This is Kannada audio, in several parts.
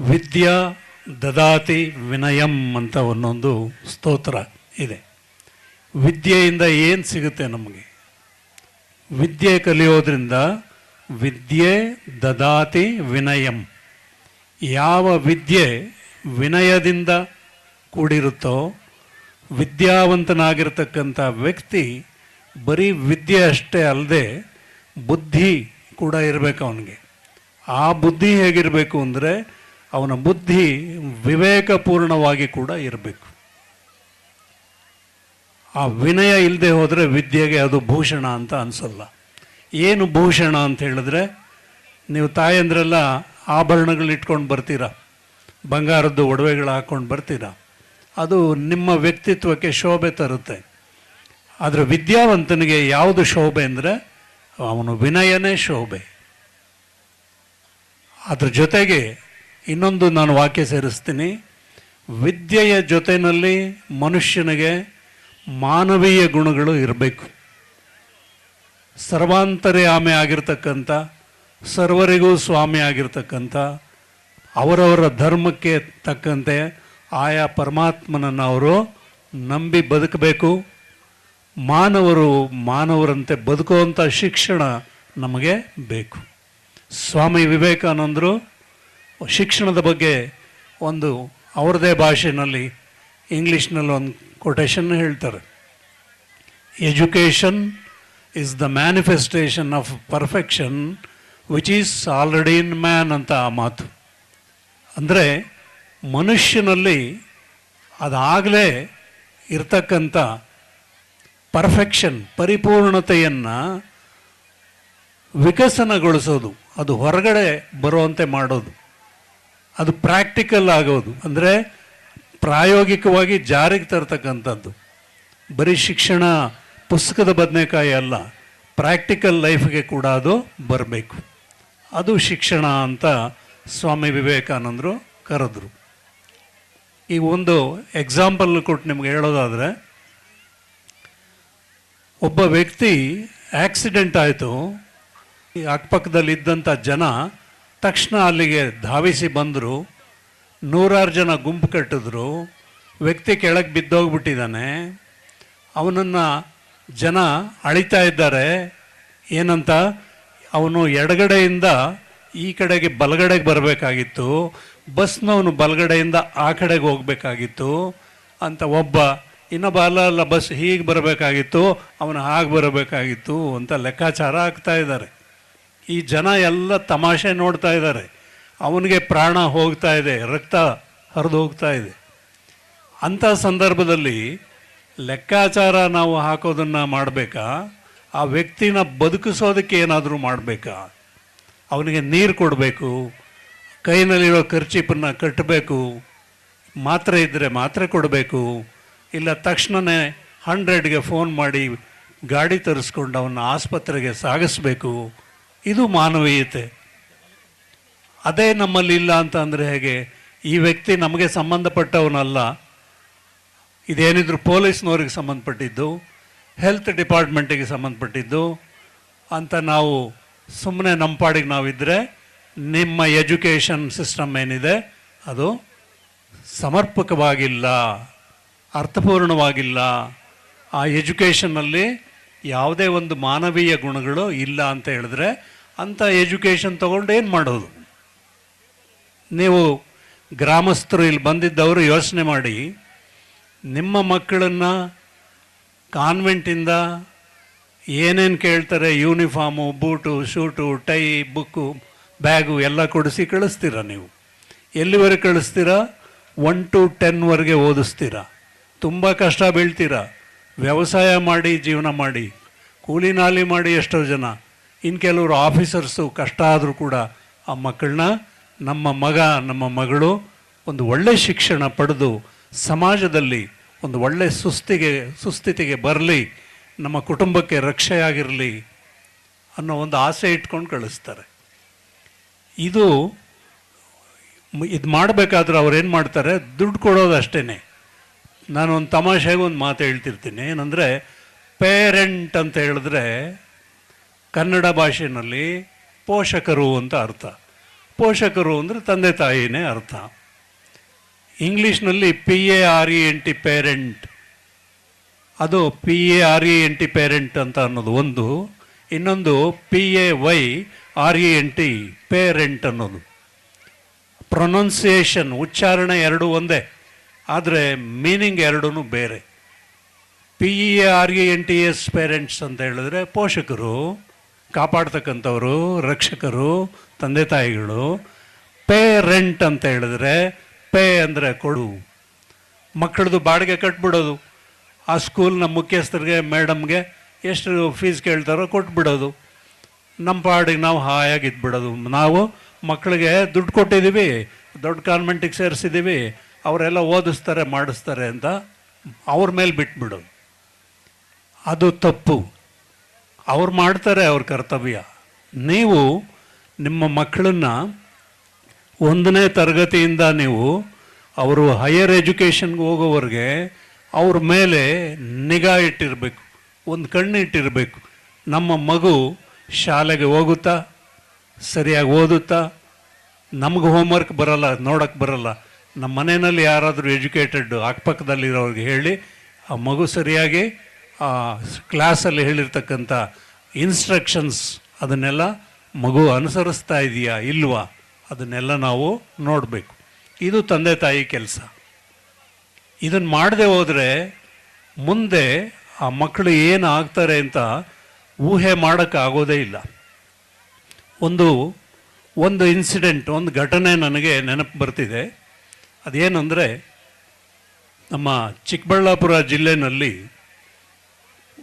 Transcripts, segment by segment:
ವಿದ್ಯಾ ದದಾತಿ ವಿನಯಂ ಅಂತ ಒಂದೊಂದು ಸ್ತೋತ್ರ ಇದೆ. ವಿದ್ಯೆಯಿಂದ ಏನು ಸಿಗುತ್ತೆ ನಮಗೆ? ವಿದ್ಯೆ ಕಲಿಯೋದ್ರಿಂದ ವಿದ್ಯೆ ದದಾತಿ ವಿನಯಂ. ಯಾವ ವಿದ್ಯೆ ವಿನಯದಿಂದ ಕೂಡಿರುತ್ತೋ, ವಿದ್ಯಾವಂತನಾಗಿರ್ತಕ್ಕಂಥ ವ್ಯಕ್ತಿ ಬರೀ ವಿದ್ಯೆ ಅಷ್ಟೇ ಅಲ್ಲದೆ ಬುದ್ಧಿ ಕೂಡ ಇರಬೇಕು ಅವನಿಗೆ. ಆ ಬುದ್ಧಿ ಹೇಗಿರಬೇಕು ಅಂದರೆ ಅವನ ಬುದ್ಧಿ ವಿವೇಕಪೂರ್ಣವಾಗಿ ಕೂಡ ಇರಬೇಕು. ಆ ವಿನಯ ಇಲ್ಲದೆ ಹೋದರೆ ವಿದ್ಯೆಗೆ ಅದು ಭೂಷಣ ಅಂತ ಅನಿಸಲ್ಲ. ಏನು ಭೂಷಣ ಅಂತ ಹೇಳಿದ್ರೆ ನೀವು ತಾಯಂದ್ರೆಲ್ಲ ಆಭರಣಗಳು ಇಟ್ಕೊಂಡು ಬರ್ತೀರಾ? ಬಂಗಾರದ್ದು ಒಡವೆಗಳು ಹಾಕ್ಕೊಂಡು ಬರ್ತೀರಾ? ಅದು ನಿಮ್ಮ ವ್ಯಕ್ತಿತ್ವಕ್ಕೆ ಶೋಭೆ ತರುತ್ತೆ. ಆದರೆ ವಿದ್ಯಾವಂತನಿಗೆ ಯಾವುದು ಶೋಭೆ ಅಂದರೆ ಅವನು ವಿನಯನೇ ಶೋಭೆ. ಅದ್ರ ಜೊತೆಗೆ ಇನ್ನೊಂದು ನಾನು ವಾಕ್ಯ ಸೇರಿಸ್ತೀನಿ. ವಿದ್ಯೆಯ ಜೊತೆಯಲ್ಲಿ ಮನುಷ್ಯನಿಗೆ ಮಾನವೀಯ ಗುಣಗಳು ಇರಬೇಕು. ಸರ್ವಾಂತರ್ಯಾಮಿ ಆಗಿರ್ತಕ್ಕಂಥ, ಸರ್ವರಿಗೂ ಸ್ವಾಮಿ ಆಗಿರ್ತಕ್ಕಂಥ, ಅವರವರ ಧರ್ಮಕ್ಕೆ ತಕ್ಕಂತೆ ಆಯಾ ಪರಮಾತ್ಮನನ್ನು ಅವರು ನಂಬಿ ಬದುಕಬೇಕು. ಮಾನವರು ಮಾನವರಂತೆ ಬದುಕುವಂಥ ಶಿಕ್ಷಣ ನಮಗೆ ಬೇಕು. ಸ್ವಾಮಿ ವಿವೇಕಾನಂದರು ಶಿಕ್ಷಣದ ಬಗ್ಗೆ ಒಂದು ಅವ್ರದ್ದೇ ಭಾಷೆನಲ್ಲಿ ಇಂಗ್ಲೀಷ್ನಲ್ಲಿ ಒಂದು ಕೊಟೇಶನ್ ಹೇಳ್ತಾರೆ. Education is the manifestation of perfection which is already in man ಅಂತ ಆ ಮಾತು. ಅಂದರೆ ಮನುಷ್ಯನಲ್ಲಿ ಅದಾಗಲೇ ಇರ್ತಕ್ಕಂಥ ಪರ್ಫೆಕ್ಷನ್ ಪರಿಪೂರ್ಣತೆಯನ್ನು ವಿಕಸನಗೊಳಿಸೋದು, ಅದು ಹೊರಗಡೆ ಬರುವಂತೆ ಮಾಡೋದು. ಅದು ಪ್ರಾಕ್ಟಿಕಲ್ ಆಗೋದು. ಅಂದರೆ ಪ್ರಾಯೋಗಿಕವಾಗಿ ಜಾರಿಗೆ ತರ್ತಕ್ಕಂಥದ್ದು. ಬರೀ ಶಿಕ್ಷಣ ಪುಸ್ತಕದ ಬದನೆಕಾಯಿ ಅಲ್ಲ ಪ್ರಾಕ್ಟಿಕಲ್ ಲೈಫ್ಗೆ ಕೂಡ ಅದು ಬರಬೇಕು. ಅದು ಶಿಕ್ಷಣ ಅಂತ ಸ್ವಾಮಿ ವಿವೇಕಾನಂದರು ಕರೆದ್ರು. ಈ ಒಂದು ಎಕ್ಸಾಂಪಲ್ ಕೊಟ್ಟು ನಿಮ್ಗೆ ಹೇಳೋದಾದರೆ, ಒಬ್ಬ ವ್ಯಕ್ತಿ ಆಕ್ಸಿಡೆಂಟ್ ಆಯಿತು. ಈ ಅಕ್ಕಪಕ್ಕದಲ್ಲಿ ಇದ್ದಂಥ ಜನ ತಕ್ಷಣ ಅಲ್ಲಿಗೆ ಧಾವಿಸಿ ಬಂದರು, ನೂರಾರು ಜನ ಗುಂಪು ಕಟ್ಟಿದ್ರು, ವ್ಯಕ್ತಿ ಕೆಳಗೆ ಬಿದ್ದೋಗ್ಬಿಟ್ಟಿದ್ದಾನೆ. ಅವನನ್ನು ಜನ ಅಳಿತಾ ಇದ್ದಾರೆ. ಏನಂತ? ಅವನು ಎಡಗಡೆಯಿಂದ ಈ ಕಡೆಗೆ ಬಲಗಡೆಗೆ ಬರಬೇಕಾಗಿತ್ತು, ಬಸ್ನವನು ಬಲಗಡೆಯಿಂದ ಆ ಕಡೆಗೆ ಹೋಗಬೇಕಾಗಿತ್ತು ಅಂತ ಒಬ್ಬ ಇನ್ನೊಬ್ಬ ಅಲ್ಲ ಅಲ್ಲ, ಬಸ್ ಹೀಗೆ ಬರಬೇಕಾಗಿತ್ತು, ಅವನು ಹಾಗೆ ಬರಬೇಕಾಗಿತ್ತು ಅಂತ ಲೆಕ್ಕಾಚಾರ ಆಗ್ತಾ ಇದ್ದಾರೆ. ಈ ಜನ ಎಲ್ಲ ತಮಾಷೆ ನೋಡ್ತಾ ಇದ್ದಾರೆ. ಅವನಿಗೆ ಪ್ರಾಣ ಹೋಗ್ತಾ ಇದೆ, ರಕ್ತ ಹರಿದು ಹೋಗ್ತಾ ಇದೆ. ಅಂಥ ಸಂದರ್ಭದಲ್ಲಿ ಲೆಕ್ಕಾಚಾರ ನಾವು ಹಾಕೋದನ್ನು ಮಾಡಬೇಕಾ? ಆ ವ್ಯಕ್ತಿನ ಬದುಕಿಸೋದಕ್ಕೆ ಏನಾದರೂ ಮಾಡಬೇಕಾ? ಅವನಿಗೆ ನೀರು ಕೊಡಬೇಕು, ಕೈನಲ್ಲಿರೋ ಖರ್ಚಿಪನ್ನು ಕಟ್ಟಬೇಕು ಮಾತ್ರೆ ಇದ್ದರೆ ಮಾತ್ರೆ ಕೊಡಬೇಕು, ಇಲ್ಲ ತಕ್ಷಣವೇ ಹಂಡ್ರೆಡ್ಗೆ ಫೋನ್ ಮಾಡಿ ಗಾಡಿ ತರಿಸ್ಕೊಂಡು ಅವನ್ನ ಆಸ್ಪತ್ರೆಗೆ ಸಾಗಿಸ್ಬೇಕು ಇದು ಮಾನವೀಯತೆ. ಅದೇ ನಮ್ಮಲ್ಲಿ ಇಲ್ಲ ಅಂತ ಅಂದರೆ ಹೇಗೆ? ಈ ವ್ಯಕ್ತಿ ನಮಗೆ ಸಂಬಂಧಪಟ್ಟವನಲ್ಲ. ಇದೇನಿದ್ರು ಪೊಲೀಸ್ನವ್ರಿಗೆ ಸಂಬಂಧಪಟ್ಟಿದ್ದು, ಹೆಲ್ತ್ ಡಿಪಾರ್ಟ್ಮೆಂಟಿಗೆ ಸಂಬಂಧಪಟ್ಟಿದ್ದು, ಅಂತ ನಾವು ಸುಮ್ಮನೆ ನಮ್ಮ ಪಾಡಿಗೆ ನಾವಿದ್ದರೆ ನಿಮ್ಮ ಎಜುಕೇಷನ್ ಸಿಸ್ಟಮ್ ಏನಿದೆ, ಅದು ಸಮರ್ಪಕವಾಗಿಲ್ಲ, ಅರ್ಥಪೂರ್ಣವಾಗಿಲ್ಲ. ಆ ಎಜುಕೇಷನ್ನಲ್ಲಿ ಯಾವುದೇ ಒಂದು ಮಾನವೀಯ ಗುಣಗಳು ಇಲ್ಲ ಅಂತ ಹೇಳಿದ್ರೆ ಅಂಥ ಎಜುಕೇಷನ್ ತೊಗೊಂಡು ಏನು ಮಾಡೋದು? ನೀವು ಗ್ರಾಮಸ್ಥರು ಇಲ್ಲಿ ಬಂದಿದ್ದವರು ಯೋಚನೆ ಮಾಡಿ, ನಿಮ್ಮ ಮಕ್ಕಳನ್ನು ಕಾನ್ವೆಂಟಿಂದ ಏನೇನು ಕೇಳ್ತಾರೆ? Uniform, boot, suit, tie, book, bag ಎಲ್ಲ ಕೊಡಿಸಿ ಕಳಿಸ್ತೀರಾ ನೀವು? ಎಲ್ಲಿವರೆಗೆ ಕಳಿಸ್ತೀರಾ? ಒನ್ ಟು ಟೆನ್ವರೆಗೆ ಓದಿಸ್ತೀರಾ? ತುಂಬ ಕಷ್ಟ ಬೀಳ್ತೀರಾ? ವ್ಯವಸಾಯ ಮಾಡಿ, ಜೀವನ ಮಾಡಿ, ಕೂಲಿ ನಾಲಿ ಮಾಡಿ ಎಷ್ಟೋ ಜನ. ಇನ್ನು ಕೆಲವರು ಆಫೀಸರ್ಸು ಕಷ್ಟ ಆದರೂ ಕೂಡ ಆ ಮಕ್ಕಳನ್ನ ನಮ್ಮ ಮಗ, ನಮ್ಮ ಮಗಳು ಒಂದು ಒಳ್ಳೆಯ ಶಿಕ್ಷಣ ಪಡೆದು ಸಮಾಜದಲ್ಲಿ ಒಂದು ಒಳ್ಳೆಯ ಸುಸ್ಥಿಗೆ, ಸುಸ್ಥಿತಿಗೆ ಬರಲಿ, ನಮ್ಮ ಕುಟುಂಬಕ್ಕೆ ರಕ್ಷೆಯಾಗಿರಲಿ ಅನ್ನೋ ಒಂದು ಆಸೆ ಇಟ್ಕೊಂಡು ಕಳಿಸ್ತಾರೆ. ಇದು ಇದು ಮಾಡಬೇಕಾದ್ರೆ ಅವ್ರೇನು ಮಾಡ್ತಾರೆ, ದುಡ್ಡು ಕೊಡೋದು ನಾನು ಒಂದು ತಮಾಷೆಗೆ ಒಂದು ಮಾತು ಹೇಳ್ತಿರ್ತೀನಿ. ಏನಂದರೆ, ಪೇರೆಂಟ್ ಅಂತ ಹೇಳಿದ್ರೆ ಕನ್ನಡ ಭಾಷೆಯಲ್ಲಿ ಪೋಷಕರು ಅಂತ ಅರ್ಥ. ಪೋಷಕರು ಅಂದರೆ ತಂದೆ ತಾಯಿನೇ ಅರ್ಥ. ಇಂಗ್ಲೀಷ್ನಲ್ಲಿ P A R E N T parent ಅದು P A R E N T parent ಅಂತ ಅನ್ನೋದು ಒಂದು. ಇನ್ನೊಂದು P A Y R E N T parent ಅನ್ನೋದು. ಪ್ರೊನೌನ್ಸಿಯೇಷನ್ ಉಚ್ಚಾರಣೆ ಎರಡು ಒಂದೇ. ಆದರೆ ಮೀನಿಂಗ್ ಎರಡೂ ಬೇರೆ. P E R E N T S parents ಅಂತ ಹೇಳಿದ್ರೆ ಪೋಷಕರು ಕಾಪಾಡ್ತಕ್ಕಂಥವರು, ರಕ್ಷಕರು, ತಂದೆ ತಾಯಿಗಳು, ಪೇ ರೆಂಟ್ ಅಂತ ಹೇಳಿದ್ರೆ ಪೇ ಅಂದರೆ ಕೊಡು. ಮಕ್ಕಳದು ಬಾಡಿಗೆ ಕಟ್ಬಿಡೋದು. ಆ ಸ್ಕೂಲ್ನ ಮುಖ್ಯಸ್ಥರಿಗೆ, ಮೇಡಮ್ಗೆ ಎಷ್ಟು ಫೀಸ್ ಕೇಳ್ತಾರೋ ಕೊಟ್ಬಿಡೋದು. ನಮ್ಮ ಪಾಡಿಗೆ ನಾವು ಹಾಯಾಗಿ ಇದ್ಬಿಡೋದು. ನಾವು ಮಕ್ಕಳಿಗೆ ದುಡ್ಡು ಕೊಟ್ಟಿದ್ದೀವಿ, ದೊಡ್ಡ ಕಾನ್ವೆಂಟಿಗೆ ಸೇರಿಸಿದ್ದೀವಿ, ಅವರೆಲ್ಲ ಓದಿಸ್ತಾರೆ, ಮಾಡಿಸ್ತಾರೆ ಅಂತ ಅವ್ರ ಮೇಲೆ ಬಿಟ್ಬಿಡೋದು. ಅದು ತಪ್ಪು. ಅವ್ರು ಮಾಡ್ತಾರೆ ಅವ್ರ ಕರ್ತವ್ಯ. ನೀವು ನಿಮ್ಮ ಮಕ್ಕಳನ್ನ ಒಂದನೇ ತರಗತಿಯಿಂದ ನೀವು ಅವರು ಹೈಯರ್ ಎಜುಕೇಷನ್ಗೆ ಹೋಗೋವರೆಗೆ ಅವ್ರ ಮೇಲೆ ನಿಗಾ ಇಟ್ಟಿರಬೇಕು, ಒಂದು ಕಣ್ಣು ಇಟ್ಟಿರಬೇಕು. ನಮ್ಮ ಮಗು ಶಾಲೆಗೆ ಹೋಗುತ್ತಾ, ಸರಿಯಾಗಿ ಓದುತ್ತಾ, ನಮ್ಗೆ ಹೋಮ್ವರ್ಕ್ ಬರಲ್ಲ ನೋಡೋಕ್ಕೆ ಬರಲ್ಲ. ನಮ್ಮ ಮನೆಯಲ್ಲಿ ಯಾರಾದರೂ ಎಜುಕೇಟೆಡ್ ಅಕ್ಕಪಕ್ಕದಲ್ಲಿರೋರಿಗೆ ಹೇಳಿ, ಆ ಮಗು ಸರಿಯಾಗಿ ಆ ಕ್ಲಾಸಲ್ಲಿ ಹೇಳಿರ್ತಕ್ಕಂಥ ಇನ್ಸ್ಟ್ರಕ್ಷನ್ಸ್ ಅದನ್ನೆಲ್ಲ ಮಗು ಅನುಸರಿಸ್ತಾ ಇದೆಯಾ ಇಲ್ವಾ ಅದನ್ನೆಲ್ಲ ನಾವು ನೋಡಬೇಕು. ಇದು ತಂದೆ ತಾಯಿ ಕೆಲಸ. ಇದನ್ನು ಮಾಡದೆ ಹೋದರೆ ಮುಂದೆ ಆ ಮಕ್ಕಳು ಏನು ಆಗ್ತಾರೆ ಅಂತ ಊಹೆ ಮಾಡೋಕ್ಕಾಗೋದೇ ಇಲ್ಲ. ಒಂದು ಒಂದು ಇನ್ಸಿಡೆಂಟ್ ಒಂದು ಘಟನೆ ನನಗೆ ನೆನಪು ಬರ್ತಿದೆ. ಅದೇನೆಂದರೆ ನಮ್ಮ ಚಿಕ್ಕಬಳ್ಳಾಪುರ ಜಿಲ್ಲೆನಲ್ಲಿ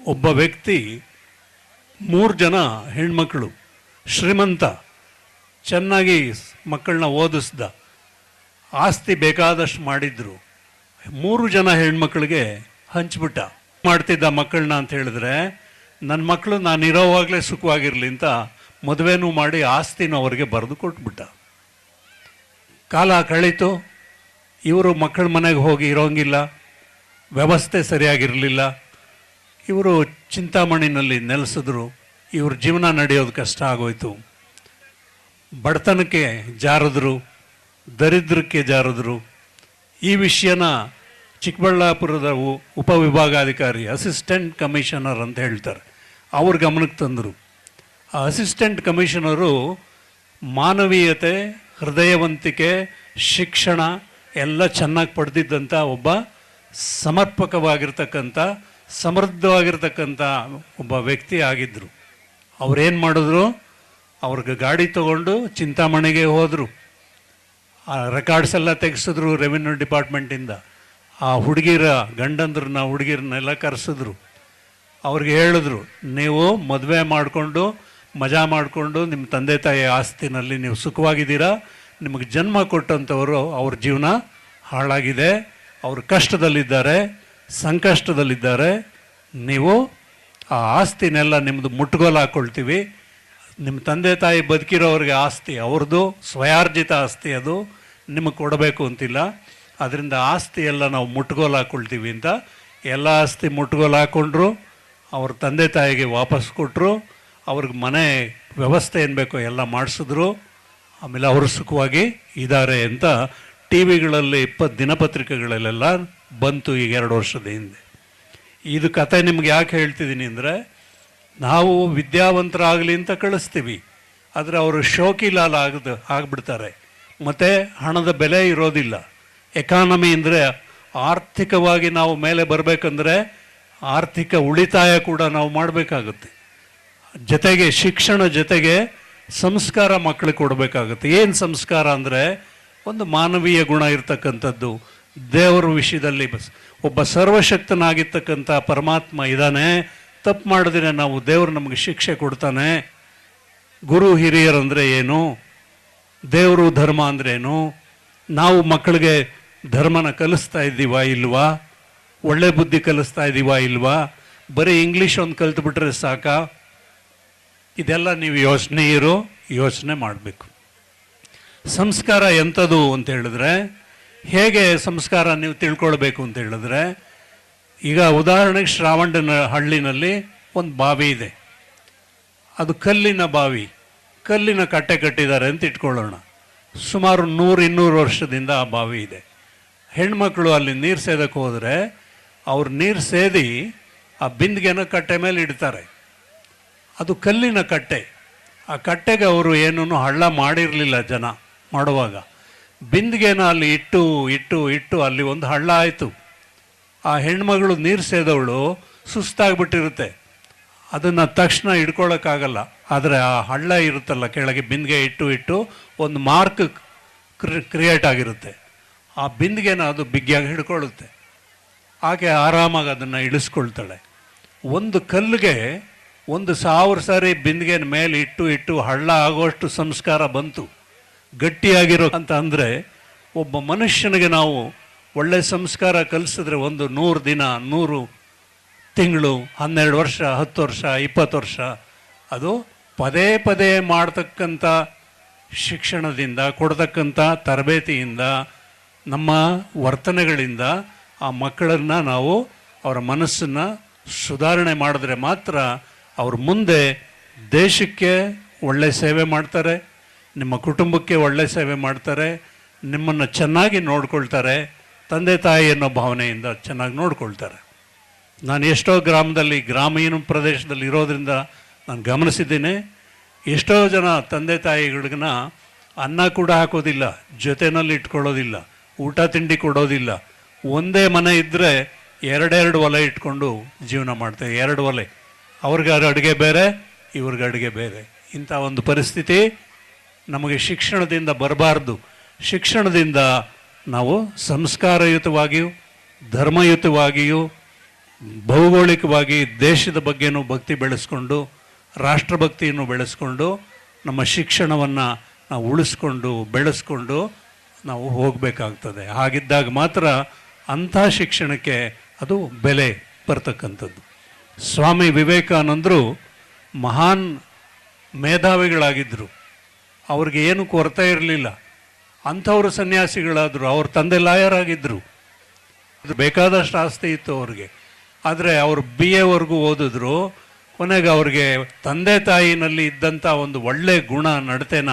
ಒಬ್ಬ ವ್ಯಕ್ತಿ, ಮೂರು ಜನ ಹೆಣ್ಮಕ್ಳು, ಶ್ರೀಮಂತ, ಚೆನ್ನಾಗಿ ಮಕ್ಕಳನ್ನ ಓದಿಸ್ದ, ಆಸ್ತಿ ಬೇಕಾದಷ್ಟು ಮಾಡಿದ್ರು. ಮೂರು ಜನ ಹೆಣ್ಮಕ್ಳಿಗೆ ಹಂಚ್ಬಿಟ್ಟ. ಮಾಡ್ತಿದ್ದ ಮಕ್ಕಳನ್ನ ಅಂತ ಹೇಳಿದ್ರೆ ನನ್ನ ಮಕ್ಕಳು ನಾನು ಇರೋವಾಗಲೇ ಸುಖವಾಗಿರಲಿ ಅಂತ ಮದುವೆನೂ ಮಾಡಿ ಆಸ್ತಿನೂ ಅವರಿಗೆ ಬರೆದು ಕೊಟ್ಬಿಟ್ಟ. ಕಾಲ ಕಳೀತು. ಇವರು ಮಕ್ಕಳ ಮನೆಗೆ ಹೋಗಿ ಇರೋಂಗಿಲ್ಲ. ವ್ಯವಸ್ಥೆ ಸರಿಯಾಗಿರಲಿಲ್ಲ. ಇವರು ಚಿಂತಾಮಣಿನಲ್ಲಿ ನೆಲೆಸಿದ್ರು. ಇವ್ರ ಜೀವನ ನಡೆಯೋದು ಕಷ್ಟ ಆಗೋಯ್ತು. ಬಡತನಕ್ಕೆ ಜಾರಿದ್ರು, ದರಿದ್ರಕ್ಕೆ ಜಾರಿದ್ರು. ಈ ವಿಷಯನ ಚಿಕ್ಕಬಳ್ಳಾಪುರದ ಉಪವಿಭಾಗಾಧಿಕಾರಿ ಅಸಿಸ್ಟೆಂಟ್ ಕಮಿಷನರ್ ಅಂತ ಹೇಳ್ತಾರೆ. ಅವ್ರ ಗಮನಕ್ಕೆ ತಂದರು. ಆ ಅಸಿಸ್ಟೆಂಟ್ ಕಮಿಷನರು ಮಾನವೀಯತೆ, ಹೃದಯವಂತಿಕೆ, ಶಿಕ್ಷಣ ಎಲ್ಲ ಚೆನ್ನಾಗಿ ಪಡೆದಿದ್ದಂಥ ಒಬ್ಬ ಸಮರ್ಪಕವಾಗಿರ್ತಕ್ಕಂಥ ಸಮೃದ್ಧವಾಗಿರ್ತಕ್ಕಂಥ ಒಬ್ಬ ವ್ಯಕ್ತಿ ಆಗಿದ್ದರು ಅವ್ರೇನು ಮಾಡಿದ್ರು? ಅವ್ರಿಗೆ ಗಾಡಿ ತಗೊಂಡು ಚಿಂತಾಮಣಿಗೆ ಹೋದರು. ಆ ರೆಕಾರ್ಡ್ಸ್ ಎಲ್ಲ ತೆಗೆಸಿದ್ರು ರೆವಿನ್ಯೂ ಡಿಪಾರ್ಟ್ಮೆಂಟಿಂದ ಆ ಹುಡುಗಿರ, ಗಂಡಂದ್ರನ್ನ ಹುಡುಗಿರನ್ನೆಲ್ಲ ಕರೆಸಿದ್ರು. ಅವ್ರಿಗೆ ಹೇಳಿದ್ರು, ನೀವು ಮದುವೆ ಮಾಡಿಕೊಂಡು, ಮಜಾ ಮಾಡಿಕೊಂಡು ನಿಮ್ಮ ತಂದೆ ತಾಯಿ ಆಸ್ತಿನಲ್ಲಿ ನೀವು ಸುಖವಾಗಿದ್ದೀರಾ? ನಿಮಗೆ ಜನ್ಮ ಕೊಟ್ಟಂಥವರು ಅವ್ರ ಜೀವನ ಹಾಳಾಗಿದೆ. ಅವರು ಕಷ್ಟದಲ್ಲಿದ್ದಾರೆ. ಸಂಕಷ್ಟದಲ್ಲಿದ್ದಾರೆ. ನೀವು ಆ ಆಸ್ತಿನೆಲ್ಲ ನಿಮ್ಮದು ಮುಟ್ಗೋಲು ಹಾಕ್ಕೊಳ್ತೀವಿ ನಿಮ್ಮ ತಂದೆ ತಾಯಿ ಬದುಕಿರೋರಿಗೆ ಆಸ್ತಿ ಅವ್ರದ್ದು, ಸ್ವಯಾರ್ಜಿತ ಆಸ್ತಿ ಅದು, ನಿಮಗೆ ಕೊಡಬೇಕು ಅಂತಿಲ್ಲ. ಅದರಿಂದ ಆಸ್ತಿ ಎಲ್ಲ ನಾವು ಮುಟ್ಗೋಲು ಹಾಕ್ಕೊಳ್ತೀವಿ ಅಂತ ಎಲ್ಲ ಆಸ್ತಿ ಮುಟ್ಗೋಲು ಹಾಕ್ಕೊಂಡ್ರು ಅವ್ರ ತಂದೆ ತಾಯಿಗೆ ವಾಪಸ್ ಕೊಟ್ಟರು ಅವ್ರಿಗೆ ಮನೆ ವ್ಯವಸ್ಥೆ ಏನು ಬೇಕೋ ಎಲ್ಲ ಮಾಡಿಸಿದ್ರು. ಆಮೇಲೆ ಅವರು ಸುಖವಾಗಿ ಇದ್ದಾರೆ ಅಂತ ಟಿ ವಿಗಳಲ್ಲಿ ಇಪ್ಪತ್ತು ದಿನಪತ್ರಿಕೆಗಳಲ್ಲೆಲ್ಲ ಬಂತು ಈಗ ಎರಡು ವರ್ಷದ ಹಿಂದೆ. ಇದು ಕತೆ ನಿಮ್ಗೆ ಯಾಕೆ ಹೇಳ್ತಿದ್ದೀನಿ ಅಂದರೆ, ನಾವು ವಿದ್ಯಾವಂತರಾಗಲಿ ಅಂತ ಕಳಿಸ್ತೀವಿ, ಆದರೆ ಅವರು ಶೋಕಿಲಾಲ್ ಆಗದು, ಆಗಿಬಿಡ್ತಾರೆ. ಮತ್ತು ಹಣದ ಬೆಲೆ ಇರೋದಿಲ್ಲ. ಎಕಾನಮಿ ಅಂದರೆ ಆರ್ಥಿಕವಾಗಿ ನಾವು ಮೇಲೆ ಬರಬೇಕಂದ್ರೆ ಆರ್ಥಿಕ ಉಳಿತಾಯ ಕೂಡ ನಾವು ಮಾಡಬೇಕಾಗುತ್ತೆ. ಜೊತೆಗೆ ಶಿಕ್ಷಣ ಜೊತೆಗೆ ಸಂಸ್ಕಾರ ಮಕ್ಕಳಿಗೆ ಕೊಡಬೇಕಾಗುತ್ತೆ. ಏನು ಸಂಸ್ಕಾರ ಅಂದರೆ, ಒಂದು ಮಾನವೀಯ ಗುಣ ಇರ್ತಕ್ಕಂಥದ್ದು ದೇವರ ವಿಷಯದಲ್ಲಿ ಬಸ್ ಒಬ್ಬ ಸರ್ವಶಕ್ತನಾಗಿರ್ತಕ್ಕಂಥ ಪರಮಾತ್ಮ ಇದ್ದಾನೆ, ತಪ್ಪು ಮಾಡಿದ್ರೆ ನಾವು ದೇವರು ನಮಗೆ ಶಿಕ್ಷೆ ಕೊಡ್ತಾನೆ. ಗುರು ಹಿರಿಯರಂದರೆ ಏನು? ದೇವರು ಧರ್ಮ ಅಂದ್ರೇನು ನಾವು ಮಕ್ಕಳಿಗೆ ಧರ್ಮನ ಕಲಿಸ್ತಾ ಇದ್ದೀವಾ ಇಲ್ವಾ? ಒಳ್ಳೆ ಬುದ್ಧಿ ಕಲಿಸ್ತಾ ಇದ್ದೀವಾ ಇಲ್ವಾ? ಬರೀ ಇಂಗ್ಲೀಷ್ ಒಂದು ಕಲ್ತ್ಬಿಟ್ರೆ ಸಾಕಾ? ಇದೆಲ್ಲ ನೀವು ಯೋಚನೆ ಇರೋ, ಯೋಚನೆ ಮಾಡಬೇಕು. ಸಂಸ್ಕಾರ ಎಂಥದ್ದು ಅಂತ ಹೇಳಿದ್ರೆ ಹೇಗೆ ಸಂಸ್ಕಾರ ನೀವು ತಿಳ್ಕೊಳ್ಬೇಕು ಅಂತ ಹೇಳಿದ್ರೆ, ಈಗ ಉದಾಹರಣೆಗೆ ಶ್ರಾವಣನ ಹಳ್ಳಿನಲ್ಲಿ ಒಂದು ಬಾವಿ ಇದೆ. ಅದು ಕಲ್ಲಿನ ಬಾವಿ. ಕಲ್ಲಿನ ಕಟ್ಟೆ ಕಟ್ಟಿದ್ದಾರೆ ಅಂತ ಇಟ್ಕೊಳ್ಳೋಣ. ಸುಮಾರು ನೂರು, ಇನ್ನೂರು ವರ್ಷದಿಂದ ಆ ಬಾವಿ ಇದೆ. ಹೆಣ್ಮಕ್ಳು ಅಲ್ಲಿ ನೀರು ಸೇದಕ್ಕೆ ಹೋದರೆ ಅವ್ರು ನೀರು ಸೇದಿ ಆ ಬಿಂದಿಗೆನ ಕಟ್ಟೆ ಮೇಲೆ ಇಡ್ತಾರೆ. ಅದು ಕಲ್ಲಿನ ಕಟ್ಟೆ. ಆ ಕಟ್ಟೆಗೆ ಅವರು ಏನೂ ಹಳ್ಳ ಮಾಡಿರಲಿಲ್ಲ ಜನ ಮಾಡುವಾಗ. ಬಿಂದಿಗೆನ ಅಲ್ಲಿ ಇಟ್ಟು ಇಟ್ಟು ಇಟ್ಟು ಅಲ್ಲಿ ಒಂದು ಹಳ್ಳ ಆಯಿತು ಆ ಹೆಣ್ಮಗಳು ನೀರು ಸೇದವಳು ಸುಸ್ತಾಗ್ಬಿಟ್ಟಿರುತ್ತೆ. ಅದನ್ನು ತಕ್ಷಣ ಹಿಡ್ಕೊಳ್ಳೋಕ್ಕಾಗಲ್ಲ ಆದರೆ ಆ ಹಳ್ಳ ಇರುತ್ತಲ್ಲ, ಕೆಳಗೆ ಬಿಂದಿಗೆ ಇಟ್ಟು ಇಟ್ಟು ಒಂದು ಮಾರ್ಕ್ ಕ್ರಿಯೇಟ್ ಆಗಿರುತ್ತೆ. ಆ ಬಿಂದಿಗೆನ ಅದು ಬಿಗಿಯಾಗಿ ಹಿಡ್ಕೊಳ್ಳುತ್ತೆ ಆಕೆ ಆರಾಮಾಗಿ ಅದನ್ನು ಇಳಿಸ್ಕೊಳ್ತಾಳೆ. ಒಂದು ಕಲ್ಲಿಗೆ ಒಂದು ಸಾವಿರ ಸಾರಿ ಬಿಂದಿಗೆನ ಮೇಲೆ ಇಟ್ಟು ಇಟ್ಟು ಹಳ್ಳ ಆಗೋಷ್ಟು ಸಂಸ್ಕಾರ ಬಂತು. ಗಟ್ಟಿಯಾಗಿರೋ ಅಂತ ಅಂದರೆ ಒಬ್ಬ ಮನುಷ್ಯನಿಗೆ ನಾವು ಒಳ್ಳೆ ಸಂಸ್ಕಾರ ಕಲಿಸಿದ್ರೆ ಒಂದು ನೂರು ದಿನ, ನೂರು ತಿಂಗಳು, ಹನ್ನೆರಡು ವರ್ಷ, ಹತ್ತು ವರ್ಷ, ಇಪ್ಪತ್ತು ವರ್ಷ, ಅದು ಪದೇ ಪದೇ ಮಾಡ್ತಕ್ಕಂಥ ಶಿಕ್ಷಣದಿಂದ, ಕೊಡ್ತಕ್ಕಂಥ ತರಬೇತಿಯಿಂದ, ನಮ್ಮ ವರ್ತನೆಗಳಿಂದ ಆ ಮಕ್ಕಳನ್ನು ನಾವು ಅವರ ಮನಸ್ಸನ್ನು ಸುಧಾರಣೆ ಮಾಡಿದ್ರೆ ಮಾತ್ರ ಅವ್ರ ಮುಂದೆ ದೇಶಕ್ಕೆ ಒಳ್ಳೆ ಸೇವೆ ಮಾಡ್ತಾರೆ. ನಿಮ್ಮ ಕುಟುಂಬಕ್ಕೆ ಒಳ್ಳೆ ಸೇವೆ ಮಾಡ್ತಾರೆ, ನಿಮ್ಮನ್ನು ಚೆನ್ನಾಗಿ ನೋಡ್ಕೊಳ್ತಾರೆ, ತಂದೆ ತಾಯಿ ಅನ್ನೋ ಭಾವನೆಯಿಂದ ಚೆನ್ನಾಗಿ ನೋಡ್ಕೊಳ್ತಾರೆ. ನಾನು ಎಷ್ಟೋ ಗ್ರಾಮದಲ್ಲಿ, ಗ್ರಾಮೀಣ ಪ್ರದೇಶದಲ್ಲಿ ಇರೋದ್ರಿಂದ ನಾನು ಗಮನಿಸಿದ್ದೀನಿ. ಎಷ್ಟೋ ಜನ ತಂದೆ ತಾಯಿಗಳಿಗನ ಅನ್ನ ಕೂಡ ಹಾಕೋದಿಲ್ಲ, ಜೊತೆನಲ್ಲಿ ಇಟ್ಕೊಳ್ಳೋದಿಲ್ಲ, ಊಟ ತಿಂಡಿ ಕೊಡೋದಿಲ್ಲ. ಒಂದೇ ಮನೆ ಇದ್ದರೆ ಎರಡೆರಡು ಒಲೆ ಇಟ್ಕೊಂಡು ಜೀವನ ಮಾಡ್ತಾರೆ, ಎರಡು ಒಲೆ. ಅವ್ರಿಗೆ ಅಡುಗೆ ಬೇರೆ, ಇವ್ರಿಗೆ ಅಡುಗೆ ಬೇರೆ. ಇಂಥ ಒಂದು ಪರಿಸ್ಥಿತಿ. ನಮಗೆ ಶಿಕ್ಷಣದಿಂದ ಬರಬಾರ್ದು. ಶಿಕ್ಷಣದಿಂದ ನಾವು ಸಂಸ್ಕಾರಯುತವಾಗಿಯೂ, ಧರ್ಮಯುತವಾಗಿಯೂ, ಭೌಗೋಳಿಕವಾಗಿ ದೇಶದ ಬಗ್ಗೆನೂ ಭಕ್ತಿ ಬೆಳೆಸ್ಕೊಂಡು, ರಾಷ್ಟ್ರಭಕ್ತಿಯನ್ನು ಬೆಳೆಸ್ಕೊಂಡು, ನಮ್ಮ ಶಿಕ್ಷಣವನ್ನು ನಾವು ಉಳಿಸ್ಕೊಂಡು, ಬೆಳೆಸ್ಕೊಂಡು ನಾವು ಹೋಗಬೇಕಾಗ್ತದೆ. ಹಾಗಿದ್ದಾಗ ಮಾತ್ರ ಅಂಥ ಶಿಕ್ಷಣಕ್ಕೆ ಅದು ಬೆಲೆ ಬರ್ತಕ್ಕಂಥದ್ದು. ಸ್ವಾಮಿ ವಿವೇಕಾನಂದರು ಮಹಾನ್ ಮೇಧಾವಿಗಳಾಗಿದ್ದರು. ಅವ್ರಿಗೆ ಏನು ಕೊರತೆ ಇರಲಿಲ್ಲ. ಅಂಥವ್ರು ಸನ್ಯಾಸಿಗಳಾದರು, ಅವ್ರ ತಂದೆ ಲಾಯರ್ ಆಗಿದ್ದರು ಅದು ಬೇಕಾದಷ್ಟು ಆಸ್ತಿ ಇತ್ತು ಅವ್ರಿಗೆ. ಆದರೆ ಅವರು ಬಿ ಎವರೆಗೂ ಓದಿದ್ರು. ಕೊನೆಗೆ ಅವ್ರಿಗೆ ತಂದೆ ತಾಯಿನಲ್ಲಿ ಇದ್ದಂಥ ಒಂದು ಒಳ್ಳೆ ಗುಣ, ನಡತೆನ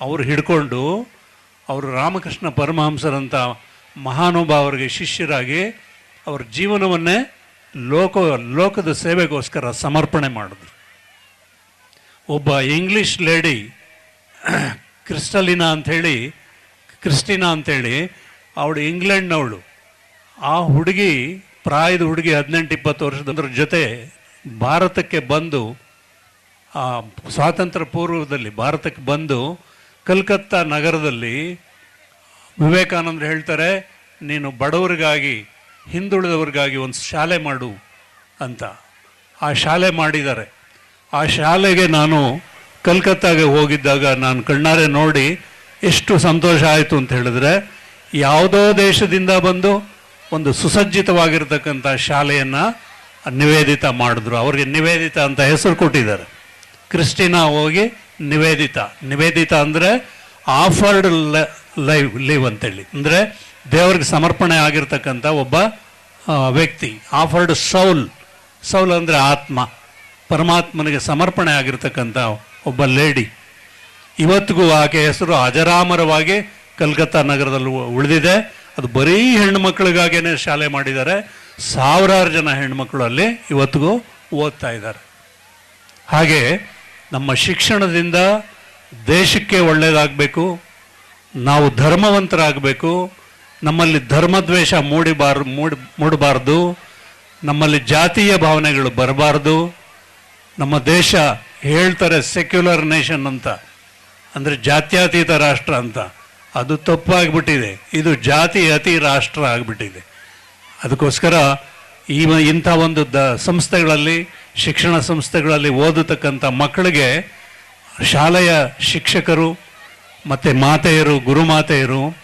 ಅವರು ಹಿಡ್ಕೊಂಡು ಅವರು ರಾಮಕೃಷ್ಣ ಪರಮಹಂಸರಂಥ ಮಹಾನುಭಾವರಿಗೆ ಶಿಷ್ಯರಾಗಿ ಅವ್ರ ಜೀವನವನ್ನೇ ಲೋಕ, ಲೋಕದ ಸೇವೆಗೋಸ್ಕರ ಸಮರ್ಪಣೆ ಮಾಡಿದ್ರು. ಒಬ್ಬ ಇಂಗ್ಲಿಷ್ ಲೇಡಿ ಕ್ರಿಸ್ಟಲಿನಾ ಅಂಥೇಳಿ, ಕ್ರಿಸ್ಟಿನಾ ಅಂಥೇಳಿ, ಅವಳು ಇಂಗ್ಲೆಂಡ್ನವಳು. ಆ ಹುಡುಗಿ, ಪ್ರಾಯದ ಹುಡುಗಿ ಹದಿನೆಂಟು, ಇಪ್ಪತ್ತು ವರ್ಷದ ಜೊತೆ ಭಾರತಕ್ಕೆ ಬಂದು, ಆ ಸ್ವಾತಂತ್ರ್ಯ ಪೂರ್ವದಲ್ಲಿ ಭಾರತಕ್ಕೆ ಬಂದು ಕಲ್ಕತ್ತಾ ನಗರದಲ್ಲಿ ವಿವೇಕಾನಂದರು ಹೇಳ್ತಾರೆ, ನೀನು ಬಡವರಿಗಾಗಿ, ಹಿಂದುಳಿದವರಿಗಾಗಿ ಒಂದು ಶಾಲೆ ಮಾಡು ಅಂತ. ಆ ಶಾಲೆ ಮಾಡಿದ್ದಾರೆ. ಆ ಶಾಲೆಗೆ ನಾನು ಕಲ್ಕತ್ತಾಗೆ ಹೋಗಿದ್ದಾಗ ನಾನು ಕಣ್ಣಾರೆ ನೋಡಿ ಎಷ್ಟು ಸಂತೋಷ ಆಯಿತು ಅಂತ ಹೇಳಿದ್ರೆ, ಯಾವುದೋ ದೇಶದಿಂದ ಬಂದು ಒಂದು ಸುಸಜ್ಜಿತವಾಗಿರ್ತಕ್ಕಂಥ ಶಾಲೆಯನ್ನು ನಿವೇದಿತ ಮಾಡಿದ್ರು. ಅವ್ರಿಗೆ ನಿವೇದಿತ ಅಂತ ಹೆಸರು ಕೊಟ್ಟಿದ್ದಾರೆ. ಕ್ರಿಸ್ಟಿನಾ ಹೋಗಿ ನಿವೇದಿತ. ನಿವೇದಿತ ಅಂದರೆ ಆಫರ್ಡ್ ಲೈವ್, ಲೀವ್ ಅಂತೇಳಿ. ಅಂದರೆ ದೇವರಿಗೆ ಸಮರ್ಪಣೆ ಆಗಿರ್ತಕ್ಕಂಥ ಒಬ್ಬ ವ್ಯಕ್ತಿ. ಆಫರ್ಡ್ ಸೌಲ್. ಸೌಲ್ ಅಂದರೆ ಆತ್ಮ. ಪರಮಾತ್ಮನಿಗೆ ಸಮರ್ಪಣೆ ಆಗಿರ್ತಕ್ಕಂಥ ಒಬ್ಬ ಲೇಡಿ. ಇವತ್ತಿಗೂ ಆಕೆ ಹೆಸರು ಅಜರಾಮರವಾಗಿ ಕಲ್ಕತ್ತಾ ನಗರದಲ್ಲಿ ಉಳಿದಿದೆ. ಅದು ಬರೀ ಹೆಣ್ಣು ಮಕ್ಕಳಿಗಾಗೇನೆ ಶಾಲೆ ಮಾಡಿದ್ದಾರೆ. ಸಾವಿರಾರು ಜನ ಹೆಣ್ಮಕ್ಳು ಅಲ್ಲಿ ಇವತ್ತಿಗೂ ಓದ್ತಾ ಇದ್ದಾರೆ. ಹಾಗೆ ನಮ್ಮ ಶಿಕ್ಷಣದಿಂದ ದೇಶಕ್ಕೆ ಒಳ್ಳೆಯದಾಗಬೇಕು ನಾವು ಧರ್ಮವಂತರಾಗಬೇಕು, ನಮ್ಮಲ್ಲಿ ಧರ್ಮದ್ವೇಷ ಮೂಡಿಬಾರ್ ಮೂಡಿ, ಮೂಡಬಾರ್ದು, ನಮ್ಮಲ್ಲಿ ಜಾತೀಯ ಭಾವನೆಗಳು ಬರಬಾರ್ದು, ನಮ್ಮ ದೇಶ ಹೇಳ್ತಾರೆ ಸೆಕ್ಯುಲರ್ ನೇಷನ್ ಅಂತ. ಅಂದರೆ ಜಾತ್ಯತೀತ ರಾಷ್ಟ್ರ ಅಂತ. ಅದು ತಪ್ಪಾಗಿಬಿಟ್ಟಿದೆ. ಇದು ಜಾತಿ ಅತಿ ರಾಷ್ಟ್ರ ಆಗಿಬಿಟ್ಟಿದೆ. ಅದಕ್ಕೋಸ್ಕರ ಈ ಇಂಥ ಒಂದು ದ, ಸಂಸ್ಥೆಗಳಲ್ಲಿ, ಶಿಕ್ಷಣ ಸಂಸ್ಥೆಗಳಲ್ಲಿ ಓದತಕ್ಕಂಥ ಮಕ್ಕಳಿಗೆ ಶಾಲೆಯ ಶಿಕ್ಷಕರು ಮತ್ತು ಮಾತೆಯರು, ಗುರುಮಾತೆಯರು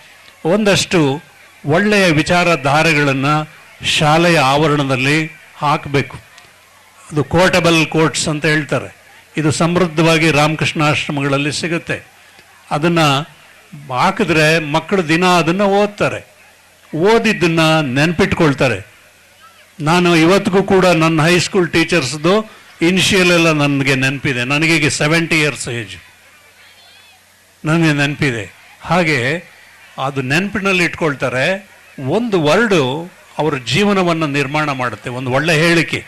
ಒಂದಷ್ಟು ಒಳ್ಳೆಯ ವಿಚಾರಧಾರೆಗಳನ್ನು ಶಾಲೆಯ ಆವರಣದಲ್ಲಿ ಹಾಕಬೇಕು. ಅದು ಕೋರ್ಟಬಲ್ ಕೋರ್ಟ್ಸ್ ಅಂತ ಹೇಳ್ತಾರೆ. ಇದು ಸಮೃದ್ಧವಾಗಿ ರಾಮಕೃಷ್ಣ ಆಶ್ರಮಗಳಲ್ಲಿ ಸಿಗುತ್ತೆ. ಅದನ್ನು ಹಾಕಿದ್ರೆ ಮಕ್ಕಳು ದಿನ ಅದನ್ನು ಓದ್ತಾರೆ. ಓದಿದ್ದನ್ನು ನೆನಪಿಟ್ಕೊಳ್ತಾರೆ. ನಾನು ಇವತ್ತಿಗೂ ಕೂಡ ನನ್ನ ಹೈಸ್ಕೂಲ್ ಟೀಚರ್ಸ್ದು ಇನಿಷಿಯಲ್ ಎಲ್ಲ ನನಗೆ ನೆನಪಿದೆ. ನನಗೀಗ ಸೆವೆಂಟಿ ಇಯರ್ಸ್ ಏಜ್ ನನಗೆ ನೆನಪಿದೆ. ಹಾಗೆ ಅದು ನೆನಪಿನಲ್ಲಿ ಇಟ್ಕೊಳ್ತಾರೆ. ಒಂದು ವರ್ಡು ಅವರ ಜೀವನವನ್ನು ನಿರ್ಮಾಣ ಮಾಡುತ್ತೆ. ಒಂದು ಒಳ್ಳೆ ಹೇಳಿಕೆ.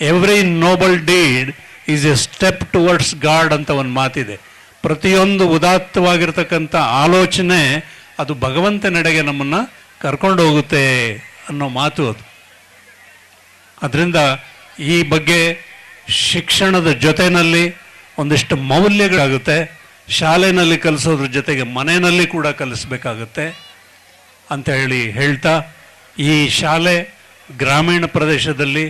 Every noble deed is a step towards God ಅಂತ ಒಂದು ಮಾತಿದೆ. ಪ್ರತಿಯೊಂದು ಉದಾತ್ತವಾಗಿರ್ತಕ್ಕಂಥ ಆಲೋಚನೆ ಅದು ಭಗವಂತನೆಡೆಗೆ ನಮ್ಮನ್ನು ಕರ್ಕೊಂಡು ಹೋಗುತ್ತೆ ಅನ್ನೋ ಮಾತು ಅದು. ಅದರಿಂದ ಈ ಬಗ್ಗೆ ಶಿಕ್ಷಣದ ಜೊತೆಯಲ್ಲಿ ಒಂದಿಷ್ಟು ಮೌಲ್ಯಗಳಾಗುತ್ತೆ. ಶಾಲೆಯಲ್ಲಿ ಕಲಿಸೋದ್ರ ಜೊತೆಗೆ ಮನೆಯಲ್ಲಿ ಕೂಡ ಕಲಿಸ್ಬೇಕಾಗುತ್ತೆ ಅಂತ ಹೇಳಿ ಹೇಳ್ತಾ, ಈ ಶಾಲೆ ಗ್ರಾಮೀಣ ಪ್ರದೇಶದಲ್ಲಿ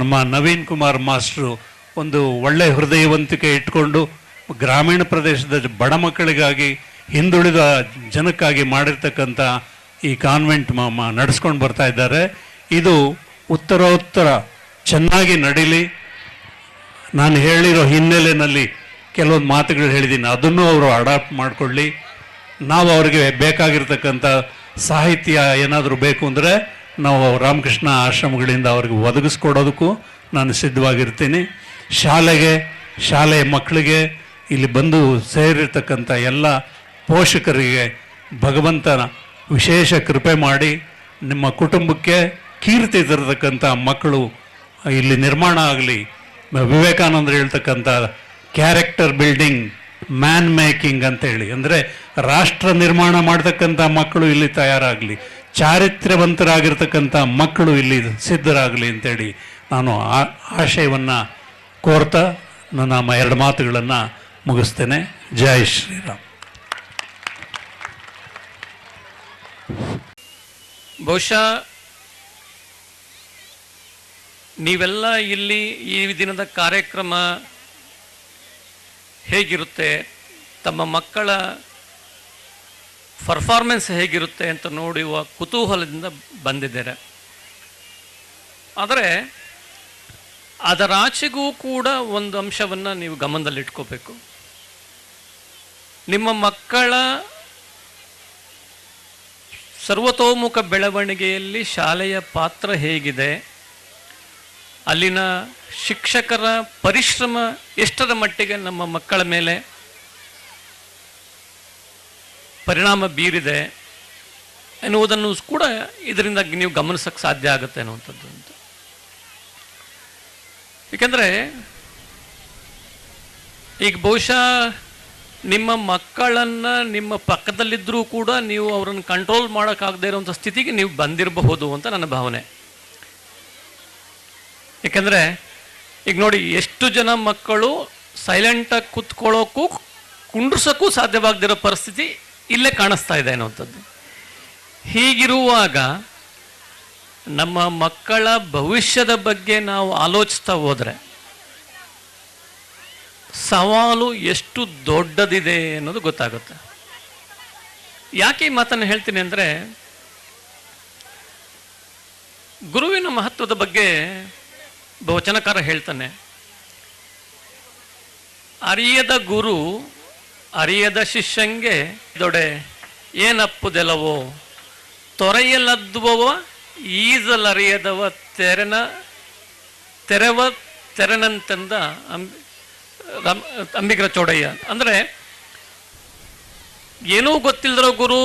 ನಮ್ಮ ನವೀನ್ ಕುಮಾರ್ ಮಾಸ್ಟ್ರು ಒಂದು ಒಳ್ಳೆ ಹೃದಯವಂತಿಕೆ ಇಟ್ಕೊಂಡು ಗ್ರಾಮೀಣ ಪ್ರದೇಶದ ಬಡ ಮಕ್ಕಳಿಗಾಗಿ ಹಿಂದುಳಿದ ಜನಕ್ಕಾಗಿ ಮಾಡಿರ್ತಕ್ಕಂಥ ಈ ಕಾನ್ವೆಂಟ್ ನಡೆಸ್ಕೊಂಡು ಬರ್ತಾ ಇದ್ದಾರೆ. ಇದು ಉತ್ತರೋತ್ತರ ಚೆನ್ನಾಗಿ ನಡೀಲಿ. ನಾನು ಹೇಳಿರೋ ಹಿನ್ನೆಲೆಯಲ್ಲಿ ಕೆಲವೊಂದು ಮಾತುಗಳು ಹೇಳಿದ್ದೀನಿ. ಅದನ್ನು ಅವರು ಅಡಾಪ್ಟ್ ಮಾಡಿಕೊಳ್ಳಿ. ನಾವು ಅವರಿಗೆ ಬೇಕಾಗಿರ್ತಕ್ಕಂಥ ಸಾಹಿತ್ಯ ಏನಾದರೂ ಬೇಕು ಅಂದರೆ ನಾವು ರಾಮಕೃಷ್ಣ ಆಶ್ರಮಗಳಿಂದ ಅವ್ರಿಗೆ ಒದಗಿಸ್ಕೊಡೋದಕ್ಕೂ ನಾನು ಸಿದ್ಧವಾಗಿರ್ತೀನಿ. ಶಾಲೆಗೆ, ಶಾಲೆಯ ಮಕ್ಕಳಿಗೆ ಇಲ್ಲಿ ಬಂದು ಸೇರಿರ್ತಕ್ಕಂಥ ಎಲ್ಲ ಪೋಷಕರಿಗೆ ಭಗವಂತನ ವಿಶೇಷ ಕೃಪೆ ಮಾಡಿ ನಿಮ್ಮ ಕುಟುಂಬಕ್ಕೆ ಕೀರ್ತಿ ತರತಕ್ಕಂಥ ಮಕ್ಕಳು ಇಲ್ಲಿ ನಿರ್ಮಾಣ ಆಗಲಿ. ವಿವೇಕಾನಂದರು ಹೇಳ್ತಕ್ಕಂಥ ಕ್ಯಾರೆಕ್ಟರ್ ಬಿಲ್ಡಿಂಗ್ ಮ್ಯಾನ್ ಮೇಕಿಂಗ್ ಅಂತ ಹೇಳಿ ಅಂದರೆ ರಾಷ್ಟ್ರ ನಿರ್ಮಾಣ ಮಾಡ್ತಕ್ಕಂಥ ಮಕ್ಕಳು ಇಲ್ಲಿ ತಯಾರಾಗಲಿ. ಚಾರಿತ್ರ್ಯವಂತರಾಗಿರ್ತಕ್ಕಂಥ ಮಕ್ಕಳು ಇಲ್ಲಿ ಸಿದ್ಧರಾಗಲಿ ಅಂತೇಳಿ ನಾನು ಆ ಆಶಯವನ್ನು ಕೋರ್ತಾ ನನ್ನ ಎರಡು ಮಾತುಗಳನ್ನು ಮುಗಿಸ್ತೇನೆ. ಜೈ ಶ್ರೀರಾಮ್. ಬಹುಶಃ ನೀವೆಲ್ಲ ಇಲ್ಲಿ ಈ ದಿನದ ಕಾರ್ಯಕ್ರಮ ಹೇಗಿರುತ್ತೆ, ತಮ್ಮ ಮಕ್ಕಳ ಪರ್ಫಾರ್ಮೆನ್ಸ್ ಹೇಗಿರುತ್ತೆ ಅಂತ ನೋಡುವ ಕುತೂಹಲದಿಂದ ಬಂದಿದ್ದಾರೆ ಆದರೆ ಅದರಾಚೆಗೂ ಕೂಡ ಒಂದು ಅಂಶವನ್ನು ನೀವು ಗಮನದಲ್ಲಿಟ್ಕೋಬೇಕು. ನಿಮ್ಮ ಮಕ್ಕಳ ಸರ್ವತೋಮುಖ ಬೆಳವಣಿಗೆಯಲ್ಲಿ ಶಾಲೆಯ ಪಾತ್ರ ಹೇಗಿದೆ? ಅಲ್ಲಿನ ಶಿಕ್ಷಕರ ಪರಿಶ್ರಮ ಎಷ್ಟರ ಮಟ್ಟಿಗೆ ನಮ್ಮ ಮಕ್ಕಳ ಮೇಲೆ ಪರಿಣಾಮ ಬೀರಿದೆ ಎನ್ನುವುದನ್ನು ಕೂಡ ಇದರಿಂದ ನೀವು ಗಮನಿಸಕ್ಕೆ ಸಾಧ್ಯ ಆಗುತ್ತೆ ಅನ್ನುವಂಥದ್ದು ಅಂತ. ಏಕೆಂದರೆ ಈಗ ಬಹುಶಃ ನಿಮ್ಮ ಮಕ್ಕಳನ್ನು ನಿಮ್ಮ ಪಕ್ಕದಲ್ಲಿದ್ದರೂ ಕೂಡ ನೀವು ಅವರನ್ನು ಕಂಟ್ರೋಲ್ ಮಾಡೋಕ್ಕಾಗದೇ ಇರುವಂಥ ಸ್ಥಿತಿಗೆ ನೀವು ಬಂದಿರಬಹುದು ಅಂತ ನನ್ನ ಭಾವನೆ. ಏಕೆಂದರೆ ಈಗ ನೋಡಿ ಎಷ್ಟು ಜನ ಮಕ್ಕಳು ಸೈಲೆಂಟಾಗಿ ಕೂತ್ಕೊಳ್ಳೋಕ್ಕೂ ಕುಂಡ್ರಸೋಕ್ಕೂ ಸಾಧ್ಯವಾಗದಿರೋ ಪರಿಸ್ಥಿತಿ ಇಲ್ಲೇ ಕಾಣಿಸ್ತಾ ಇದೆ ಅನ್ನುವಂಥದ್ದು. ಹೀಗಿರುವಾಗ ನಮ್ಮ ಮಕ್ಕಳ ಭವಿಷ್ಯದ ಬಗ್ಗೆ ನಾವು ಆಲೋಚಿಸ್ತಾ ಹೋದರೆ ಸವಾಲು ಎಷ್ಟು ದೊಡ್ಡದಿದೆ ಅನ್ನೋದು ಗೊತ್ತಾಗುತ್ತೆ. ಯಾಕೆ ಈ ಮಾತನ್ನು ಹೇಳ್ತೀನಿ ಅಂದರೆ ಗುರುವಿನ ಮಹತ್ವದ ಬಗ್ಗೆ ಬಹುಚನಕಾರ ಹೇಳ್ತಾನೆ, ಅರಿಯದ ಗುರು ಅರಿಯದ ಶಿಷ್ಯಂಗೆ ದೊಡೆ ಏನಪ್ಪುದೆಲವೋ ತೊರೆಯಲದ್ದುವವ ಈಜಲರಿಯದವ ತೆರನ, ತೆರವ ತೆರನಂತಂದ ಅಂಬಿ ಅಂಬಿಗರ ಚೌಡಯ್ಯ. ಅಂದರೆ, ಏನೂ ಗೊತ್ತಿಲ್ಲದಿರೋ ಗುರು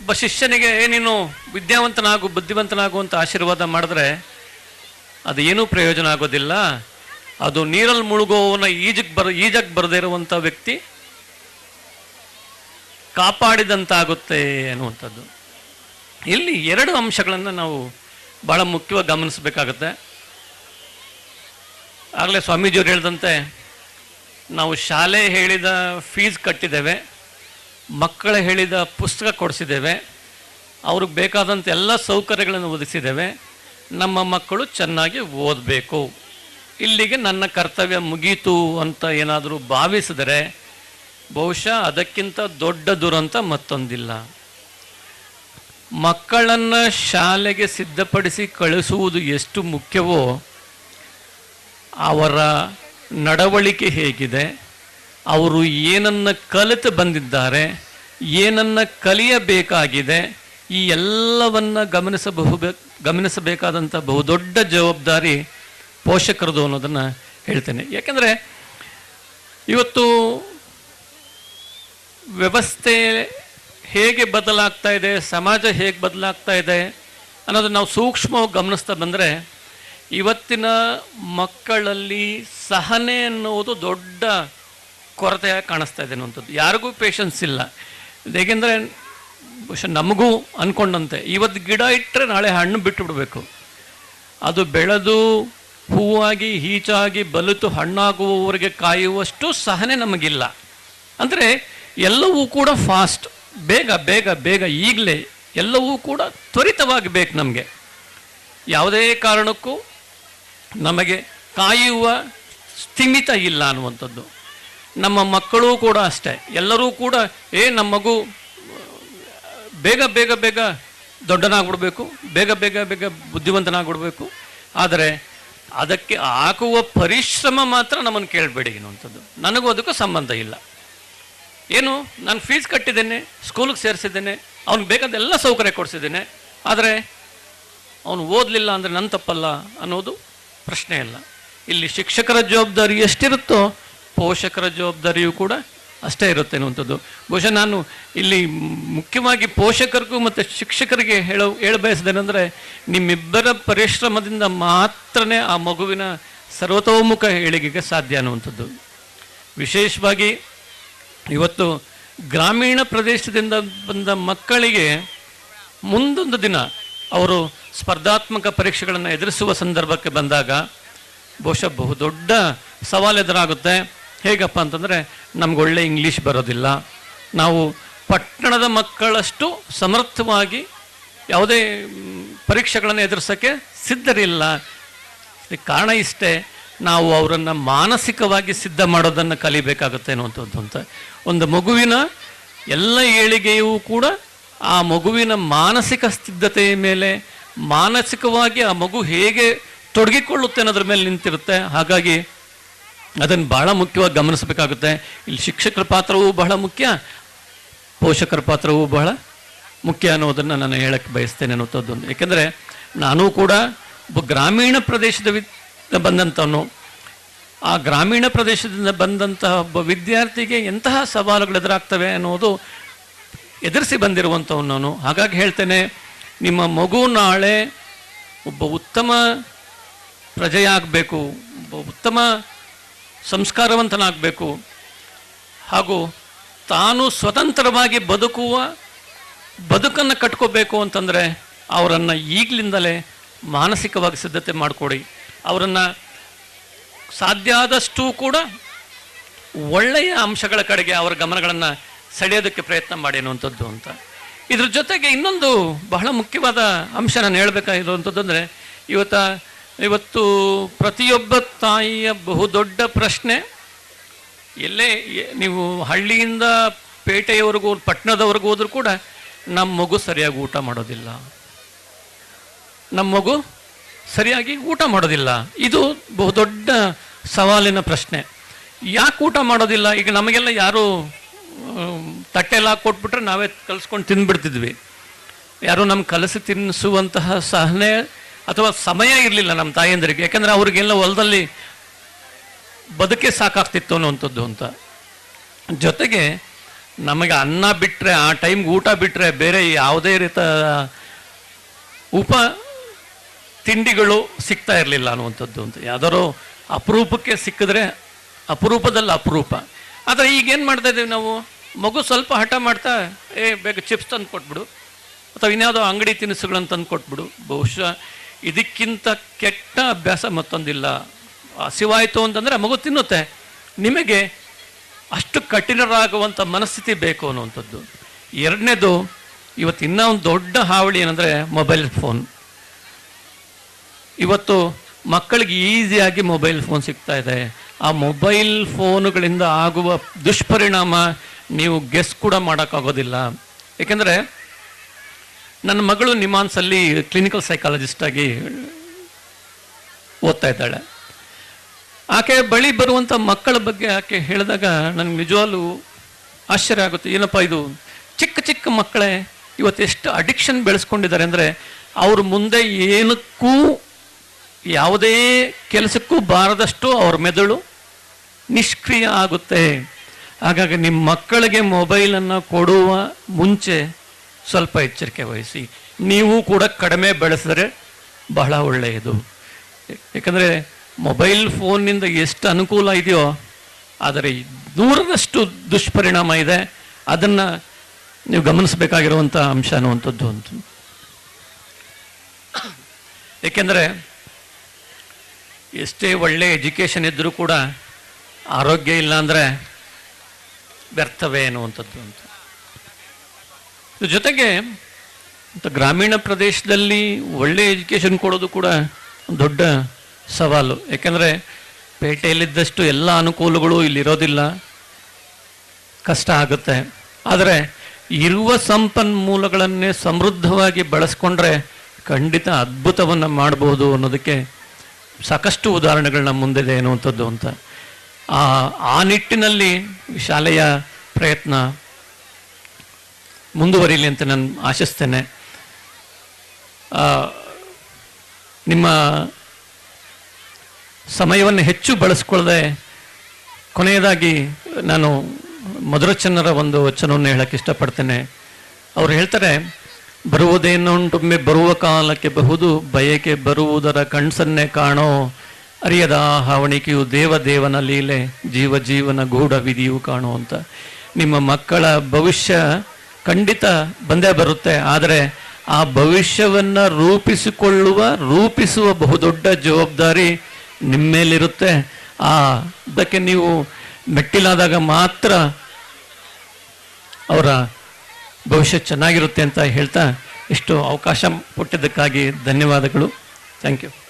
ಒಬ್ಬ ಶಿಷ್ಯನಿಗೆ ನೀನು ವಿದ್ಯಾವಂತನಾಗು, ಬುದ್ಧಿವಂತನಾಗು ಅಂತ ಆಶೀರ್ವಾದ ಮಾಡಿದ್ರೆ ಅದು ಏನೂ ಪ್ರಯೋಜನ ಆಗೋದಿಲ್ಲ. ಅದು ನೀರಲ್ಲಿ ಮುಳುಗೋವನ ಈಜಕ್ಕೆ ಬರ ಈಜಕ್ಕೆ ಬರದೇ ಇರುವಂಥ ವ್ಯಕ್ತಿ ಕಾಪಾಡಿದಂತಾಗುತ್ತೆ ಅನ್ನುವಂಥದ್ದು. ಇಲ್ಲಿ ಎರಡು ಅಂಶಗಳನ್ನು ನಾವು ಭಾಳ ಮುಖ್ಯವಾಗಿ ಗಮನಿಸಬೇಕಾಗತ್ತೆ. ಆಗಲೇ ಸ್ವಾಮೀಜಿಯವರು ಹೇಳಿದಂತೆ, ನಾವು ಶಾಲೆ ಹೇಳಿದ ಫೀಸ್ ಕಟ್ಟಿದ್ದೇವೆ, ಮಕ್ಕಳ ಹೇಳಿದ ಪುಸ್ತಕ ಕೊಡಿಸಿದ್ದೇವೆ, ಅವ್ರಿಗೆ ಬೇಕಾದಂಥ ಎಲ್ಲ ಸೌಕರ್ಯಗಳನ್ನು ಒದಗಿಸಿದ್ದೇವೆ, ನಮ್ಮ ಮಕ್ಕಳು ಚೆನ್ನಾಗಿ ಓದಬೇಕು. ಇಲ್ಲಿಗೆ ನನ್ನ ಕರ್ತವ್ಯ ಮುಗೀತು ಅಂತ ಏನಾದರೂ ಭಾವಿಸಿದರೆ ಬಹುಶಃ ಅದಕ್ಕಿಂತ ದೊಡ್ಡ ದುರಂತ ಮತ್ತೊಂದಿಲ್ಲ. ಮಕ್ಕಳನ್ನು ಶಾಲೆಗೆ ಸಿದ್ಧಪಡಿಸಿ ಕಳಿಸುವುದು ಎಷ್ಟು ಮುಖ್ಯವೋ ಅವರ ನಡವಳಿಕೆ ಹೇಗಿದೆ, ಅವರು ಏನನ್ನು ಕಲಿತು ಬಂದಿದ್ದಾರೆ, ಏನನ್ನು ಕಲಿಯಬೇಕಾಗಿದೆ, ಈ ಎಲ್ಲವನ್ನು ಗಮನಿಸಬಹು ಗಮನಿಸಬೇಕಾದಂಥ ಬಹುದೊಡ್ಡ ಜವಾಬ್ದಾರಿ ಪೋಷಕರದು ಅನ್ನೋದನ್ನು ಹೇಳ್ತೇನೆ. ಯಾಕೆಂದರೆ ಇವತ್ತು ವ್ಯವಸ್ಥೆ ಹೇಗೆ ಬದಲಾಗ್ತಾ ಇದೆ, ಸಮಾಜ ಹೇಗೆ ಬದಲಾಗ್ತಾ ಇದೆ ಅನ್ನೋದು ನಾವು ಸೂಕ್ಷ್ಮವಾಗಿ ಗಮನಿಸ್ತಾ ಬಂದರೆ, ಇವತ್ತಿನ ಮಕ್ಕಳಲ್ಲಿ ಸಹನೆ ಅನ್ನುವುದು ದೊಡ್ಡ ಕೊರತೆಯಾಗಿ ಕಾಣಿಸ್ತಾ ಇದೆ ಅನ್ನುವಂಥದ್ದು. ಯಾರಿಗೂ ಪೇಷನ್ಸ್ ಇಲ್ಲ. ಹೇಗೆಂದರೆ, ಬಹುಶಃ ನಮಗೂ ಅಂದ್ಕೊಂಡಂತೆ ಇವತ್ತು ಗಿಡ ಇಟ್ಟರೆ ನಾಳೆ ಹಣ್ಣು ಬಿಟ್ಟು ಬಿಡಬೇಕು ಅದು ಬೆಳೆದು ಹೂವಾಗಿ, ಹೀಚಾಗಿ, ಬಲಿತು ಹಣ್ಣಾಗುವವರೆಗೆ ಕಾಯುವಷ್ಟು ಸಹನೆ ನಮಗಿಲ್ಲ. ಅಂದರೆ ಎಲ್ಲವೂ ಕೂಡ ಫಾಸ್ಟ್ ಬೇಗ ಬೇಗ ಬೇಗ ಈಗಲೇ ಎಲ್ಲವೂ ಕೂಡ ತ್ವರಿತವಾಗಿ ಬೇಕು ನಮಗೆ. ಯಾವುದೇ ಕಾರಣಕ್ಕೂ ನಮಗೆ ಕಾಯುವ ಸ್ಥಿಮಿತ ಇಲ್ಲ ಅನ್ನುವಂಥದ್ದು. ನಮ್ಮ ಮಕ್ಕಳು ಕೂಡ ಅಷ್ಟೇ. ಎಲ್ಲರೂ ಕೂಡ, ಏ ನಮ್ಮ ಮಗು, ಬೇಗ ಬೇಗ ಬೇಗ ದೊಡ್ಡನಾಗ್ಬಿಡ್ಬೇಕು, ಬೇಗ ಬೇಗ ಬೇಗ ಬುದ್ಧಿವಂತನಾಗ್ಬಿಡ್ಬೇಕು. ಆದರೆ ಅದಕ್ಕೆ ಹಾಕುವ ಪರಿಶ್ರಮ ಮಾತ್ರ ನಮ್ಮನ್ನು ಕೇಳಬೇಡಿ ಅನ್ನುವಂಥದ್ದು. ನನಗೂ ಅದಕ್ಕೂ ಸಂಬಂಧ ಇಲ್ಲ. ಏನು, ನಾನು ಫೀಸ್ ಕಟ್ಟಿದ್ದೇನೆ ಸ್ಕೂಲಿಗೆ ಸೇರಿಸಿದ್ದೇನೆ, ಅವ್ನಿಗೆ ಬೇಕಾದೆಲ್ಲ ಸೌಕರ್ಯ ಕೊಡಿಸಿದ್ದೇನೆ, ಆದರೆ ಅವನು ಓದಲಿಲ್ಲ ಅಂದರೆ ನನ್ನ ತಪ್ಪಲ್ಲ ಅನ್ನೋದು ಪ್ರಶ್ನೆ ಇಲ್ಲ. ಇಲ್ಲಿ ಶಿಕ್ಷಕರ ಜವಾಬ್ದಾರಿ ಎಷ್ಟಿರುತ್ತೋ ಪೋಷಕರ ಜವಾಬ್ದಾರಿಯೂ ಕೂಡ ಅಷ್ಟೇ ಇರುತ್ತೆ ಅನ್ನುವಂಥದ್ದು. ಬಹುಶಃ ನಾನು ಇಲ್ಲಿ ಮುಖ್ಯವಾಗಿ ಪೋಷಕರಿಗೂ ಮತ್ತು ಶಿಕ್ಷಕರಿಗೆ ಹೇಳೋ, ಹೇಳ ಬಯಸಿದ್ದೇನೆಂದರೆ ನಿಮ್ಮಿಬ್ಬರ ಪರಿಶ್ರಮದಿಂದ ಮಾತ್ರನೇ ಆ ಮಗುವಿನ ಸರ್ವತೋಮುಖ ಏಳಿಗೆಗೆ ಸಾಧ್ಯ ಅನ್ನುವಂಥದ್ದು. ವಿಶೇಷವಾಗಿ ಇವತ್ತು ಗ್ರಾಮೀಣ ಪ್ರದೇಶದಿಂದ ಬಂದ ಮಕ್ಕಳಿಗೆ ಮುಂದೊಂದು ದಿನ ಅವರು ಸ್ಪರ್ಧಾತ್ಮಕ ಪರೀಕ್ಷೆಗಳನ್ನು ಎದುರಿಸುವ ಸಂದರ್ಭಕ್ಕೆ ಬಂದಾಗ ಬಹುಶಃ ಬಹುದೊಡ್ಡ ಸವಾಲು ಎದುರಾಗುತ್ತೆ. ಹೇಗಪ್ಪ ಅಂತಂದರೆ ನಮ್ಗೆ ಒಳ್ಳೆ ಇಂಗ್ಲೀಷ್ ಬರೋದಿಲ್ಲ. ನಾವು ಪಟ್ಟಣದ ಮಕ್ಕಳಷ್ಟು ಸಮರ್ಥವಾಗಿ ಯಾವುದೇ ಪರೀಕ್ಷೆಗಳನ್ನು ಎದುರಿಸೋಕ್ಕೆ ಸಿದ್ಧರಿಲ್ಲ. ಕಾರಣ ಇಷ್ಟೇ. ನಾವು ಅವರನ್ನು ಮಾನಸಿಕವಾಗಿ ಸಿದ್ಧ ಮಾಡೋದನ್ನು ಕಲಿಬೇಕಾಗುತ್ತೆ ಅನ್ನುವಂಥದ್ದು ಅಂತ. ಒಂದು ಮಗುವಿನ ಎಲ್ಲ ಏಳಿಗೆಯೂ ಕೂಡ ಆ ಮಗುವಿನ ಮಾನಸಿಕ ಸಿದ್ಧತೆಯ ಮೇಲೆ, ಮಾನಸಿಕವಾಗಿ ಆ ಮಗು ಹೇಗೆ ತೊಡಗಿಕೊಳ್ಳುತ್ತೆ ಅನ್ನೋದ್ರ ಮೇಲೆ ನಿಂತಿರುತ್ತೆ. ಹಾಗಾಗಿ ಅದನ್ನು ಬಹಳ ಮುಖ್ಯವಾಗಿ ಗಮನಿಸಬೇಕಾಗುತ್ತೆ. ಇಲ್ಲಿ ಶಿಕ್ಷಕರ ಪಾತ್ರವೂ ಬಹಳ ಮುಖ್ಯ, ಪೋಷಕರ ಪಾತ್ರವೂ ಬಹಳ ಮುಖ್ಯ ಅನ್ನೋದನ್ನು ನಾನು ಹೇಳಕ್ಕೆ ಬಯಸ್ತೇನೆ ಅನ್ನೋಂಥದ್ದು ಏಕೆಂದರೆ ನಾನು ಕೂಡ ಒಬ್ಬ ಗ್ರಾಮೀಣ ಪ್ರದೇಶದ ಬಂದಂಥವನು ಆ ಗ್ರಾಮೀಣ ಪ್ರದೇಶದಿಂದ ಬಂದಂತಹ ಒಬ್ಬ ವಿದ್ಯಾರ್ಥಿಗೆ ಎಂತಹ ಸವಾಲುಗಳು ಎದುರಾಗ್ತವೆ ಅನ್ನೋದು ಎದುರಿಸಿ ಬಂದಿರುವಂಥವನು ಹಾಗಾಗಿ ಹೇಳ್ತೇನೆ, ನಿಮ್ಮ ಮಗು ನಾಳೆ ಒಬ್ಬ ಉತ್ತಮ ಪ್ರಜೆಯಾಗಬೇಕು, ಒಬ್ಬ ಉತ್ತಮ ಸಂಸ್ಕಾರವಂತನಾಗಬೇಕು. ಹಾಗೂ ತಾನು ಸ್ವತಂತ್ರವಾಗಿ ಬದುಕುವ, ಬದುಕನ್ನು ಕಟ್ಕೋಬೇಕು ಅಂತಂದರೆ ಅವರನ್ನು ಈಗಲಿಂದಲೇ ಮಾನಸಿಕವಾಗಿ ಸಿದ್ಧತೆ ಮಾಡಿಕೊಡಿ. ಅವರನ್ನು ಸಾಧ್ಯ ಆದಷ್ಟು ಕೂಡ ಒಳ್ಳೆಯ ಅಂಶಗಳ ಕಡೆಗೆ ಅವರ ಗಮನಗಳನ್ನು ಸೆಳೆಯೋದಕ್ಕೆ ಪ್ರಯತ್ನ ಮಾಡಿ ಅನ್ನುವಂಥದ್ದು ಅಂತ. ಇದ್ರ ಜೊತೆಗೆ ಇನ್ನೊಂದು ಬಹಳ ಮುಖ್ಯವಾದ ಅಂಶ ನಾನು ಹೇಳಬೇಕಾಗಿರುವಂಥದ್ದು ಅಂದರೆ ಇವತ್ತ, ಇವತ್ತು ಪ್ರತಿಯೊಬ್ಬ ತಾಯಿಯ ಬಹುದೊಡ್ಡ ಪ್ರಶ್ನೆ, ಎಲ್ಲೇ ನೀವು ಹಳ್ಳಿಯಿಂದ ಪೇಟೆಯವರೆಗೂ, ಪಟ್ಟಣದವರೆಗೂ ಹೋದರೂ ಕೂಡ ನಮ್ಮ ಮಗು ಸರಿಯಾಗಿ ಊಟ ಮಾಡೋದಿಲ್ಲ. ನಮ್ಮ ಮಗು ಸರಿಯಾಗಿ ಊಟ ಮಾಡೋದಿಲ್ಲ. ಇದು ಬಹುದೊಡ್ಡ ಸವಾಲಿನ ಪ್ರಶ್ನೆ. ಯಾಕೆ ಊಟ ಮಾಡೋದಿಲ್ಲ? ಈಗ ನಮಗೆಲ್ಲ ಯಾರು ತಟ್ಟೆಲ್ಲ ಹಾಕ್ಕೊಟ್ಬಿಟ್ರೆ ನಾವೇ ಕಲಿಸ್ಕೊಂಡು ತಿಂದ್ಬಿಡ್ತಿದ್ವಿ ಯಾರು ನಮ್ಮ ಕಲಸಿ ತಿನ್ನಿಸುವಂತಹ ಸಹನೆ ಅಥವಾ ಸಮಯ ಇರಲಿಲ್ಲ ನಮ್ಮ ತಾಯಂದಿರಿಗೆ. ಯಾಕಂದರೆ ಅವ್ರಿಗೆಲ್ಲ ಹೊಲದಲ್ಲಿ ಬದುಕೆ ಸಾಕಾಗ್ತಿತ್ತು ಅನ್ನುವಂಥದ್ದು ಅಂತ. ಜೊತೆಗೆ ನಮಗೆ ಅನ್ನ ಬಿಟ್ಟರೆ ಆ ಟೈಮ್ಗೆ ಊಟ ಬಿಟ್ಟರೆ ಬೇರೆ ಯಾವುದೇ ರೀತಿಯ ಉಪ ತಿಂಡಿಗಳು ಸಿಗ್ತಾ ಇರಲಿಲ್ಲ ಅನ್ನುವಂಥದ್ದು ಅಂತ. ಯಾವ್ದಾರೋ ಅಪರೂಪಕ್ಕೆ ಸಿಕ್ಕಿದ್ರೆ ಅಪರೂಪದಲ್ಲಿ ಅಪರೂಪ. ಆದರೆ ಈಗ ಏನು ಮಾಡ್ತಾ ಇದ್ದೀವಿ ನಾವು? ಮಗು ಸ್ವಲ್ಪ ಹಠ ಮಾಡ್ತಾ, ಏ, ಬೇಗ ಚಿಪ್ಸ್ ತಂದು ಕೊಟ್ಬಿಡು. ಅಥವಾ ಇನ್ಯಾವುದೋ ಅಂಗಡಿ ತಿನಿಸುಗಳನ್ನು ತಂದು ಕೊಟ್ಬಿಡು. ಬಹುಶಃ ಇದಕ್ಕಿಂತ ಕೆಟ್ಟ ಅಭ್ಯಾಸ ಮತ್ತೊಂದಿಲ್ಲ. ಹಸಿವಾಯಿತು ಅಂತಂದರೆ ಮಗು ತಿನ್ನುತ್ತೆ. ನಿಮಗೆ ಅಷ್ಟು ಕಠಿಣರಾಗುವಂಥ ಮನಸ್ಥಿತಿ ಬೇಕು ಅನ್ನುವಂಥದ್ದು. ಎರಡನೇದು ಇವತ್ತು ಇನ್ನೂ ಒಂದು ದೊಡ್ಡ ಹಾವಳಿ ಏನಂದರೆ ಮೊಬೈಲ್ ಫೋನ್. ಇವತ್ತು ಮಕ್ಕಳಿಗೆ ಈಸಿಯಾಗಿ ಮೊಬೈಲ್ ಫೋನ್ ಸಿಗ್ತಾ ಇದೆ. ಆ ಮೊಬೈಲ್ ಫೋನುಗಳಿಂದ ಆಗುವ ದುಷ್ಪರಿಣಾಮ ನೀವು ಗೆಸ್ ಕೂಡ ಮಾಡೋಕ್ಕಾಗೋದಿಲ್ಲ. ಏಕೆಂದರೆ ನನ್ನ ಮಗಳು ನಿಮಾನ್ಸಲ್ಲಿ ಕ್ಲಿನಿಕಲ್ ಸೈಕಾಲಜಿಸ್ಟಾಗಿ ಓದ್ತಾ ಇದ್ದಾಳೆ. ಆಕೆ ಬಳಿ ಬರುವಂಥ ಮಕ್ಕಳ ಬಗ್ಗೆ ಆಕೆ ಹೇಳಿದಾಗ ನನಗೆ ನಿಜವಾಗ್ಲೂ ಆಶ್ಚರ್ಯ ಆಗುತ್ತೆ. ಏನಪ್ಪ ಇದು? ಚಿಕ್ಕ ಚಿಕ್ಕ ಮಕ್ಕಳೇ ಇವತ್ತು ಎಷ್ಟು ಅಡಿಕ್ಷನ್ ಬೆಳೆಸ್ಕೊಂಡಿದ್ದಾರೆ ಅಂದರೆ ಅವ್ರ ಮುಂದೆ ಏನಕ್ಕೂ ಯಾವುದೇ ಕೆಲಸಕ್ಕೂ ಬಾರದಷ್ಟು ಅವ್ರ ಮೆದುಳು ನಿಷ್ಕ್ರಿಯ ಆಗುತ್ತೆ. ಹಾಗಾಗಿ ನಿಮ್ಮ ಮಕ್ಕಳಿಗೆ ಮೊಬೈಲನ್ನು ಕೊಡುವ ಮುಂಚೆ ಸ್ವಲ್ಪ ಎಚ್ಚರಿಕೆ ವಹಿಸಿ. ನೀವು ಕೂಡ ಕಡಿಮೆ ಬೆಳೆಸಿದ್ರೆ ಬಹಳ ಒಳ್ಳೆಯದು. ಯಾಕಂದರೆ ಮೊಬೈಲ್ ಫೋನ್ನಿಂದ ಎಷ್ಟು ಅನುಕೂಲ ಇದೆಯೋ, ಆದರೆ ದೂರದಷ್ಟು ದುಷ್ಪರಿಣಾಮ ಇದೆ. ಅದನ್ನು ನೀವು ಗಮನಿಸಬೇಕಾಗಿರುವಂಥ ಅಂಶ ಅನ್ನುವಂಥದ್ದು ಅಂತ ಏಕೆಂದರೆ ಎಷ್ಟೇ ಒಳ್ಳೆ ಎಜುಕೇಷನ್ ಇದ್ದರೂ ಕೂಡ ಆರೋಗ್ಯ ಇಲ್ಲ ಅಂದರೆ ವ್ಯರ್ಥವೇ ಅನ್ನುವಂಥದ್ದು ಅಂತ. ಜೊತೆಗೆ ಗ್ರಾಮೀಣ ಪ್ರದೇಶದಲ್ಲಿ ಒಳ್ಳೆ ಎಜುಕೇಷನ್ ಕೊಡೋದು ಕೂಡ ದೊಡ್ಡ ಸವಾಲು. ಯಾಕೆಂದರೆ ಪೇಟೆಯಲ್ಲಿದ್ದಷ್ಟು ಎಲ್ಲ ಅನುಕೂಲಗಳು ಇಲ್ಲಿರೋದಿಲ್ಲ. ಕಷ್ಟ ಆಗುತ್ತೆ. ಆದರೆ ಇರುವ ಸಂಪನ್ಮೂಲಗಳನ್ನೇ ಸಮೃದ್ಧವಾಗಿ ಬಳಸ್ಕೊಂಡ್ರೆ ಖಂಡಿತ ಅದ್ಭುತವನ್ನು ಮಾಡ್ಬೋದು ಅನ್ನೋದಕ್ಕೆ ಸಾಕಷ್ಟು ಉದಾಹರಣೆಗಳನ್ನ ಮುಂದಿದೆ ಅನ್ನುವಂಥದ್ದು ಅಂತ. ಆ ನಿಟ್ಟಿನಲ್ಲಿ ಶಾಲೆಯ ಪ್ರಯತ್ನ ಮುಂದುವರಿಲಿ ಅಂತ ನಾನು ಆಶಿಸ್ತೇನೆ. ನಿಮ್ಮ ಸಮಯವನ್ನು ಹೆಚ್ಚು ಬಳಸ್ಕೊಳ್ಳದೆ ಕೊನೆಯದಾಗಿ ನಾನು ಮಧುರಚನ್ನರ ಒಂದು ವಚನವನ್ನು ಹೇಳಕ್ಕೆ ಇಷ್ಟಪಡ್ತೇನೆ. ಅವ್ರು ಹೇಳ್ತಾರೆ ಬರುವುದೇನೊಂಟೊಮ್ಮೆ ಬರುವ ಕಾಲಕ್ಕೆ ಬಹುದು, ಬಯಕೆ ಬರುವುದರ ಕಣ್ಸನ್ನೇ ಕಾಣೋ? ಅರಿಯದ ಹಾವಣಿಕೆಯು ದೇವ ದೇವನ ಲೀಲೆ, ಜೀವ ಜೀವನ ಗೂಢ ವಿಧಿಯು ಕಾಣೋ ಅಂತ. ನಿಮ್ಮ ಮಕ್ಕಳ ಭವಿಷ್ಯ ಖಂಡಿತ ಬಂದೇ ಬರುತ್ತೆ, ಆದರೆ ಆ ಭವಿಷ್ಯವನ್ನು ರೂಪಿಸಿಕೊಳ್ಳುವ, ರೂಪಿಸುವ ಬಹುದೊಡ್ಡ ಜವಾಬ್ದಾರಿ ನಿಮ್ಮ ಮೇಲಿರುತ್ತೆ ಆ, ಅದಕ್ಕೆ ನೀವು ಮೆಟ್ಟಿಲಾದಾಗ ಮಾತ್ರ ಅವರ ಭವಿಷ್ಯ ಚೆನ್ನಾಗಿರುತ್ತೆ ಅಂತ ಹೇಳ್ತಾ ಇಷ್ಟು ಅವಕಾಶ ಕೊಟ್ಟಿದ್ದಕ್ಕಾಗಿ ಧನ್ಯವಾದಗಳು. Thank you